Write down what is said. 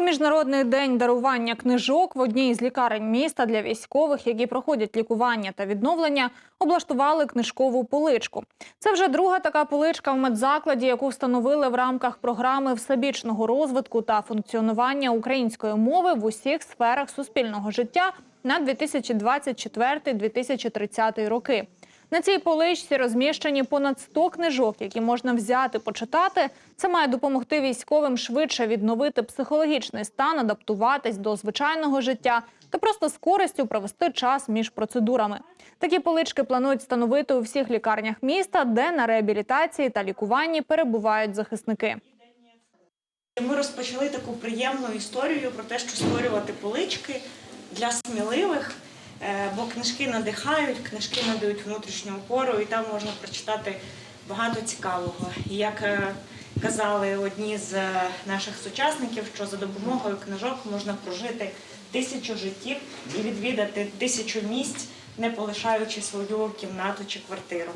У міжнародний день дарування книжок в одній із лікарень міста для військових, які проходять лікування та відновлення, облаштували книжкову поличку. Це вже друга така поличка в медзакладі, яку встановили в рамках програми всебічного розвитку та функціонування української мови в усіх сферах суспільного життя на 2024-2030 роки. На цій поличці розміщені понад 100 книжок, які можна взяти, почитати. Це має допомогти військовим швидше відновити психологічний стан, адаптуватись до звичайного життя та просто з користю провести час між процедурами. Такі полички планують встановити у всіх лікарнях міста, де на реабілітації та лікуванні перебувають захисники. Ми розпочали таку приємну історію про те, що створювати полички для сміливих, бо книжки надихають, книжки надають внутрішню опору, і там можна прочитати багато цікавого. Як е, казали одні з е, наших сучасників, що за допомогою книжок можна прожити тисячу життів і відвідати тисячу місць, не полишаючи свою кімнату чи квартиру.